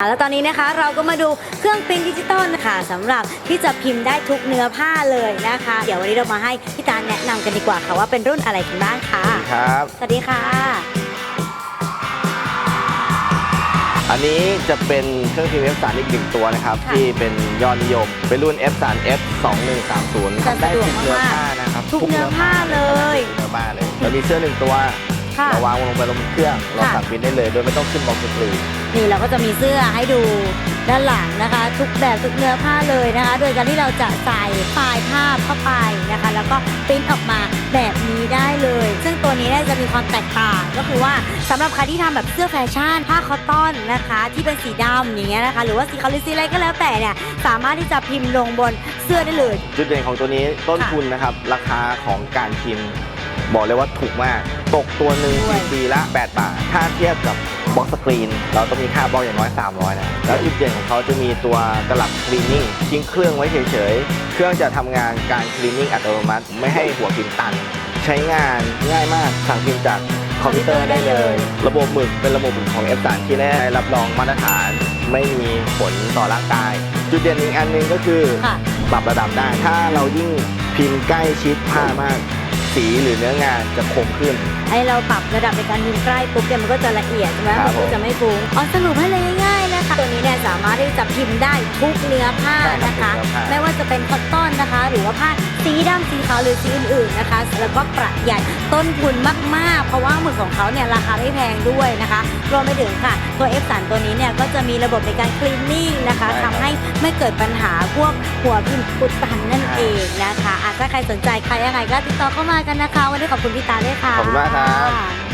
แล้วตอนนี้นะคะเราก็มาดูเครื่องปริ้นดิจิตอลนะคะสำหรับที่จะพิมพ์ได้ทุกเนื้อผ้าเลยนะคะ เดี๋ยววันนี้เรามาให้พี่ตาลแนะนำกันดีกว่าค่ะว่าเป็นรุ่นอะไรกันบ้างค่ะครับ สวัสดีค่ะ อันนี้จะเป็นเครื่องพิมพ์ F3 อีกหนึ่งตัวนะครับ ค่ะที่เป็นยอดนิยม เป็นรุ่น F3 F 2130 จะทำได้สะดวกทุกเนื้อมากๆผ้านะครับทุกเนื้อผ้าเลย ทุกเนื้อผ้าเลยเรามีเสื้อหนึ่งตัวค่ะ เราวางลงไปลงเครื่องเราค่ะสั่งพิมพ์ได้เลยโดยไม่ต้องขึ้นบล็อกสกรีนนี่เราก็จะมีเสื้อให้ดูด้านหลังนะคะ ทุกแบบทุกเนื้อผ้าเลยนะคะ โดยการที่เราจะใส่ไฟล์ภาพเข้าไปนะคะ แล้วก็ปริ้นออกมาแบบนี้ได้เลย ซึ่งตัวนี้เนี่ยจะมีความแตกต่างก็คือว่าสำหรับใครที่ทำแบบเสื้อแฟชั่นผ้าคอตตอนนะคะ ที่เป็นสีดำอย่างเงี้ยนะคะ หรือว่าสีขาวหรือสีอะไรก็แล้วแต่เนี่ยสามารถที่จะพิมพ์ลงบนเสื้อได้เลย จุดเด่นของตัวนี้ต้นค่ะทุนนะครับราคาของการพิมพ์ บอกเลยว่าถูกมาก ตกตัวหนึ่งด้วยปีละ 8 บาท ถ้าเทียบกับบล็อกสกรีน เราต้องมีค่าบล็อกอย่างน้อย 300 นะ แล้วจุดเด่นของเขาจะมีตัวกลับคลีนนิ่งทิ้งเครื่องไว้เฉยๆ เครื่องจะทำงานการคลีนนิ่งอัตโนมัติ ไม่ให้หัวพิมพ์ตัน ใช้งานง่ายมากสั่งพิมพ์จากคอมพิวเตอร์ได้เลย ระบบหมึกเป็นระบบหมึกของ F3 ที่ได้รับรองมาตรฐานไม่มีผลต่อร่างกาย จุดเด่นอีกอันหนึงก็คือค่ะปรับระดับได้ ถ้าเรายิ่งพิมพ์ใกล้ชิดผ้ามาก สีหรือเนื้องานจะคมขึ้น ให้เราปรับระดับในการพิมพ์ใกล้ปุ๊บเนี่ยมันก็จะละเอียดใช่ไหมครัมับนก็จะไม่ฟุ้งอ๋อสรุปให้เลยง่ายๆนะคะ ตัวนี้เนี่ยสามารถที่จะพิมพ์ได้ทุกเนื้อผ้าใช่ครับนะคะทุกเนื้อผ้า ไม่ว่าจะเป็นคอตตอนนะคะ หรือว่าผ้าสีดำสีขาวหรือสีอื่นๆนะคะ แล้วก็ประหยัดต้นทุนมากๆ เพราะว่าหมึกของเขาเนี่ยราคาไม่แพงด้วยนะคะรวมไปถึงค่ะ ตัว F3 ตัวนี้เนี่ยก็จะมีระบบในการคลีนนิ่งนะคะทำให้ไม่เกิดปัญหาพวกหัวพิมพ์อุดตันนั่นเองนะคะอะ ถ้าใครสนใจใครยังไงก็ติดต่อเข้ามากันนะคะ วันนี้ขอบคุณพี่ตาด้วยค่ะ ขอบคุณมากครับ